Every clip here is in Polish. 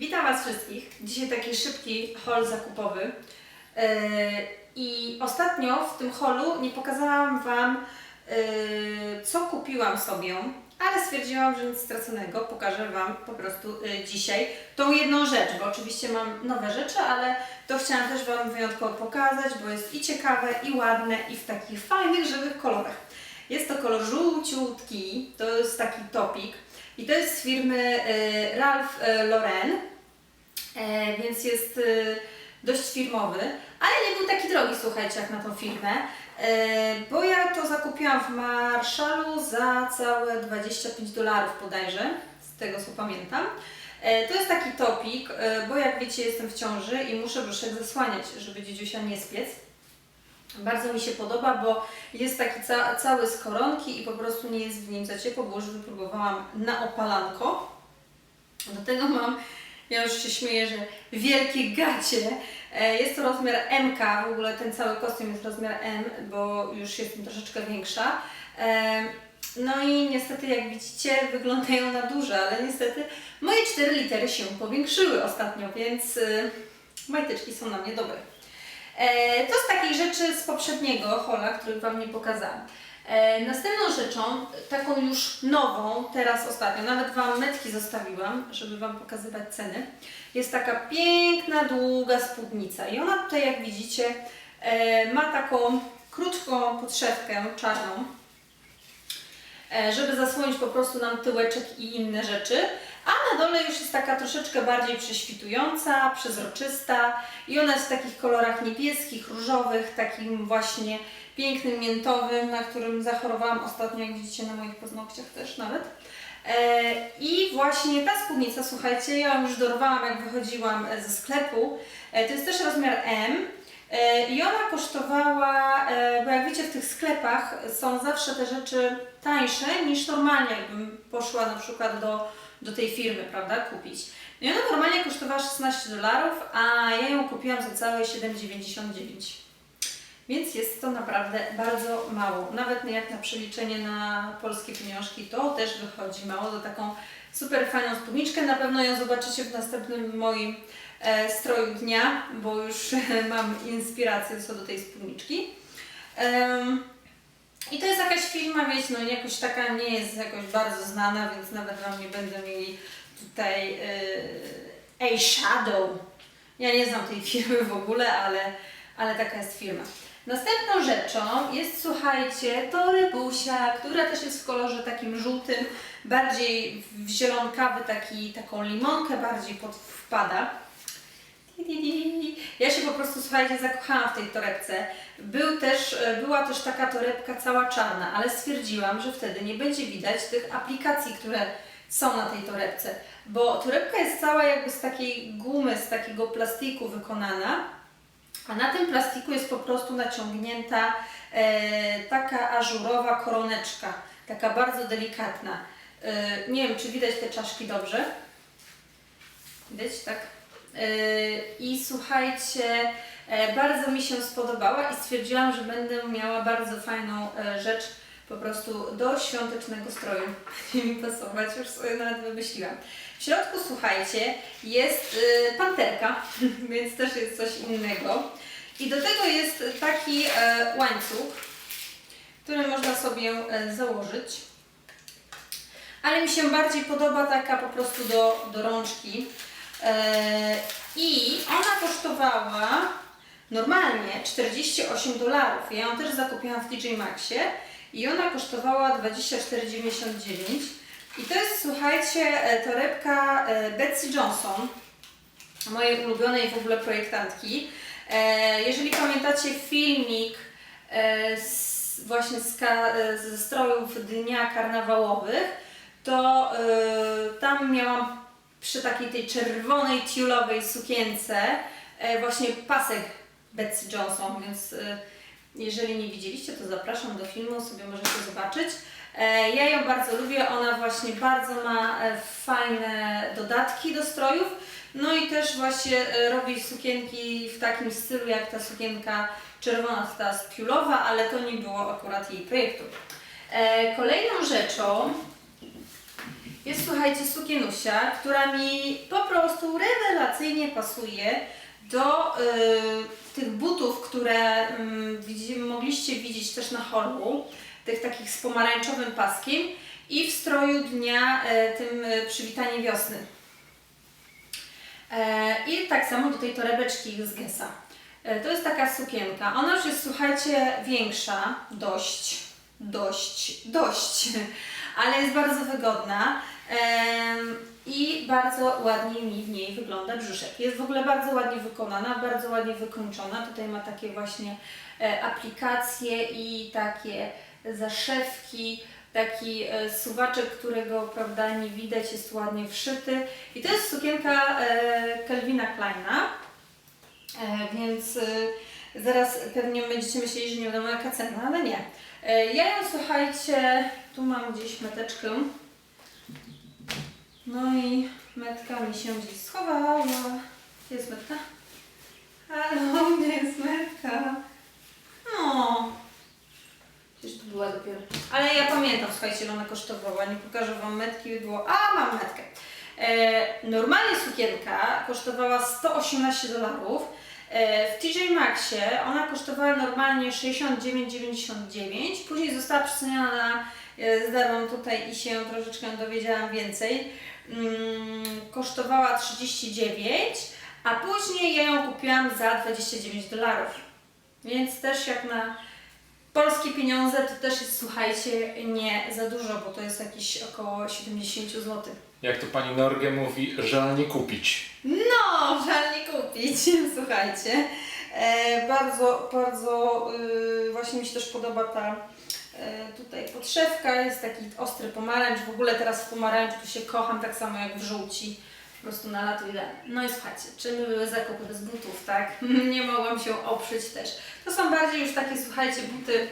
Witam Was wszystkich. Dzisiaj taki szybki haul zakupowy. E, I ostatnio w tym holu nie pokazałam Wam, e, co kupiłam sobie, ale stwierdziłam, że nic straconego. Pokażę Wam po prostu e, dzisiaj tą jedną rzecz, bo oczywiście mam nowe rzeczy, ale to chciałam też Wam wyjątkowo pokazać, bo jest i ciekawe, i ładne, i w takich fajnych, żywych kolorach. Jest to kolor żółciutki, to jest taki topik. I to jest z firmy Ralph Lauren, e, więc jest e, dość firmowy, ale nie był taki drogi, słuchajcie, jak na tą firmę, e, bo ja to zakupiłam w Marshallu za całe 25 dolarów bodajże, z tego co pamiętam. E, To jest taki topik, bo jak wiecie jestem w ciąży i muszę brzuszek zasłaniać, żeby dziedziusia nie spiec. Bardzo mi się podoba, bo jest taki ca cały z koronki i po prostu nie jest w nim za ciepło, bo już wypróbowałam na opalanko. Do tego mam, ja już się śmieję, że wielkie gacie. E, Jest to rozmiar MK, w ogóle ten cały kostium jest rozmiar M, bo już jestem troszeczkę większa. E, No i niestety, jak widzicie, wyglądają na duże, ale niestety moje 4 litery się powiększyły ostatnio, więc y, majteczki są na mnie dobre. E, To z takich rzeczy z poprzedniego hola, których Wam nie pokazałam. E, Następną rzeczą, taką już nową, teraz ostatnio, nawet Wam metki zostawiłam, żeby Wam pokazywać ceny, jest taka piękna, długa spódnica. I ona tutaj, jak widzicie, e, ma taką krótką podszewkę czarną, e, żeby zasłonić po prostu nam tyłeczek i inne rzeczy. A na dole już jest taka troszeczkę bardziej prześwitująca, przezroczysta i ona jest w takich kolorach niebieskich, różowych, takim właśnie pięknym miętowym, na którym zachorowałam ostatnio, jak widzicie na moich paznokciach też nawet. E, I właśnie ta spódnica, słuchajcie, ja ją już dorwałam jak wychodziłam e, ze sklepu. E, To jest też rozmiar M. I ona kosztowała, bo jak wiecie, w tych sklepach są zawsze te rzeczy tańsze niż normalnie, jakbym poszła na przykład do, do tej firmy, prawda, kupić. I ona normalnie kosztowała 16 dolarów, a ja ją kupiłam za całe 7,99. Więc jest to naprawdę bardzo mało. Nawet jak na przeliczenie na polskie pieniążki, to też wychodzi mało za taką super fajną spódniczkę. Na pewno ją zobaczycie w następnym moim e, stroju dnia, bo już mam inspirację co do tej spódniczki. Em, I to jest jakaś firma, wiecie, no jakoś taka nie jest jakoś bardzo znana, więc nawet Wam nie będę mieli tutaj e, A Shadow. Ja nie znam tej firmy w ogóle, ale, ale taka jest firma. Następną rzeczą jest, słuchajcie, torybusia, która też jest w kolorze takim żółtym, bardziej w zielonkawy, taki, taką limonkę bardziej pod wpada. Ja się po prostu, słuchajcie, zakochałam w tej torebce. Był też, e, była też taka torebka cała czarna, ale stwierdziłam, że wtedy nie będzie widać tych aplikacji, które są na tej torebce, bo torebka jest cała jakby z takiej gumy, z takiego plastiku wykonana, a na tym plastiku jest po prostu naciągnięta e, taka ażurowa koroneczka, taka bardzo delikatna. E, nie wiem, czy widać te czaszki dobrze. Widać, tak? E, I słuchajcie, e, bardzo mi się spodobała i stwierdziłam, że będę miała bardzo fajną e, rzecz po prostu do świątecznego stroju. Będzie mi pasować, już sobie nawet wymyśliłam. W środku, słuchajcie, jest y, panterka, więc też jest coś innego. I do tego jest taki e, łańcuch, który można sobie e, założyć. Ale mi się bardziej podoba taka po prostu do, do rączki. E, I ona kosztowała normalnie 48 dolarów. Ja ją też zakupiłam w TJ Maxie i ona kosztowała 24,99. I to jest, słuchajcie, torebka Betsy Johnson, mojej ulubionej w ogóle projektantki. E, Jeżeli pamiętacie filmik e, właśnie z, e, ze strojów dnia karnawałowych, to tam miałam przy takiej tej czerwonej tiulowej sukience właśnie pasek Betsy Johnson, więc jeżeli nie widzieliście, to zapraszam do filmu, sobie możecie zobaczyć. Ja ją bardzo lubię, ona właśnie bardzo ma fajne dodatki do strojów. No i też właśnie e, robi sukienki w takim stylu jak ta sukienka czerwona, ta spiulowa, ale to nie było akurat jej projektu. E, Kolejną rzeczą Jest, słuchajcie, sukienusia, która mi po prostu rewelacyjnie pasuje do y, tych butów, które widzi, mogliście widzieć też na holu, tych takich z pomarańczowym paskiem i w stroju dnia e, tym e, przywitanie wiosny. E, I tak samo do tej torebeczki z Gesa. E, To jest taka sukienka. Ona już jest, słuchajcie, większa, dość, dość, dość, ale jest bardzo wygodna i bardzo ładnie mi w niej wygląda brzuszek. Jest w ogóle bardzo ładnie wykonana, bardzo ładnie wykończona. Tutaj ma takie właśnie e, aplikacje i takie zaszewki, taki e, suwaczek, którego prawda nie widać, jest ładnie wszyty. I to jest sukienka e, Kelvina Kleina, e, więc zaraz pewnie będziecie myśleli, że nie wiadomo jaka cena, ale nie. Ja ją słuchajcie, tu mam gdzieś meteczkę. No i metka mi się gdzieś schowała. Gdzie jest metka? Halo, gdzie jest metka? No. Przecież to była dopiero. Ale ja pamiętam, słuchajcie, ile ona kosztowała. Nie pokażę Wam metki, było. A, mam metkę. E, normalnie sukienka kosztowała 118 dolarów. E, w TJ Maxie ona kosztowała normalnie 69,99. Później została przeceniona na e, zdarłam tutaj i się troszeczkę dowiedziałam więcej. Mm, kosztowała 39, a później ja ją kupiłam za 29 dolarów. Więc też jak na polskie pieniądze to też jest, słuchajcie, nie za dużo, bo to jest jakieś około 70 zł. Jak to pani Norge mówi, żal nie kupić. No, żal nie kupić, słuchajcie. E, bardzo, bardzo y, właśnie mi się też podoba ta e, tutaj podszewka, jest taki ostry pomarańcz. W ogóle teraz w pomarańczu tu się kocham, tak samo jak w żółci. Po prostu na lato ile. No i słuchajcie, czym były zakupy bez butów, tak? Nie mogłam się oprzeć też. To są bardziej już takie, słuchajcie, buty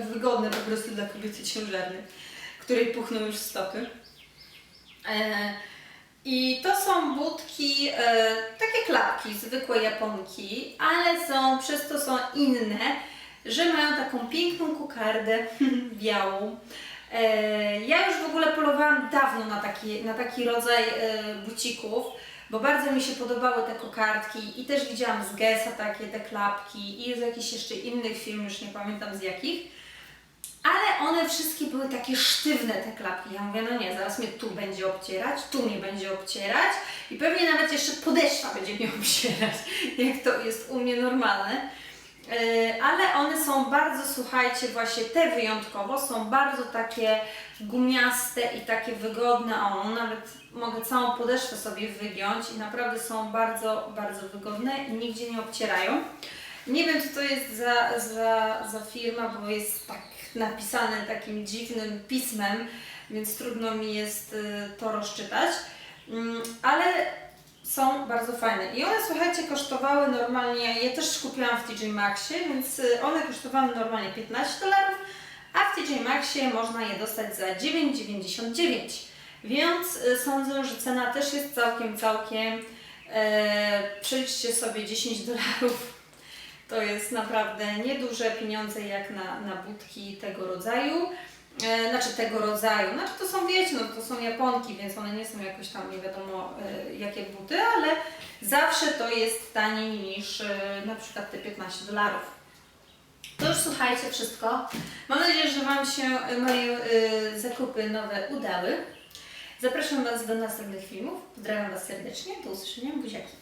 wygodne po prostu dla kobiety ciężarnej, której puchną już stopy. E, I to są budki, e, takie klapki, zwykłe japonki, ale są, przez to są inne, że mają taką piękną kokardę białą. E, ja już w ogóle polowałam dawno na taki, na taki rodzaj e, bucików, bo bardzo mi się podobały te kokardki i też widziałam z Gesa takie te klapki i z jakichś jeszcze innych firm, już nie pamiętam z jakich. Ale one wszystkie były takie sztywne, te klapki. Ja mówię, no nie, zaraz mnie tu będzie obcierać, tu mnie będzie obcierać i pewnie nawet jeszcze podeszwa będzie mnie obcierać, jak to jest u mnie normalne. Yy, ale one są bardzo, słuchajcie, właśnie te wyjątkowo są bardzo takie gumiaste i takie wygodne. O, nawet mogę całą podeszwę sobie wygiąć i naprawdę są bardzo, bardzo wygodne i nigdzie nie obcierają. Nie wiem, co to jest za, za, za firma, bo jest tak napisane takim dziwnym pismem, więc trudno mi jest y, to rozczytać. Mm, Ale są bardzo fajne. I one, słuchajcie, kosztowały normalnie, ja też kupiłam w TJ Maxie, więc y, one kosztowały normalnie 15 dolarów, a w TJ Maxie można je dostać za 9,99. Więc y, sądzę, że cena też jest całkiem, całkiem. E, przeliczcie sobie 10 dolarów to jest naprawdę nieduże pieniądze jak na, na budki tego rodzaju. E, znaczy tego rodzaju. Znaczy to są, wiecie, no to są Japonki, więc one nie są jakoś tam nie wiadomo e, jakie buty, ale zawsze to jest taniej niż e, na przykład te 15 dolarów. To już słuchajcie wszystko. Mam nadzieję, że Wam się moje e, zakupy nowe udały. Zapraszam Was do następnych filmów. Pozdrawiam Was serdecznie. Do usłyszenia. Buziaki.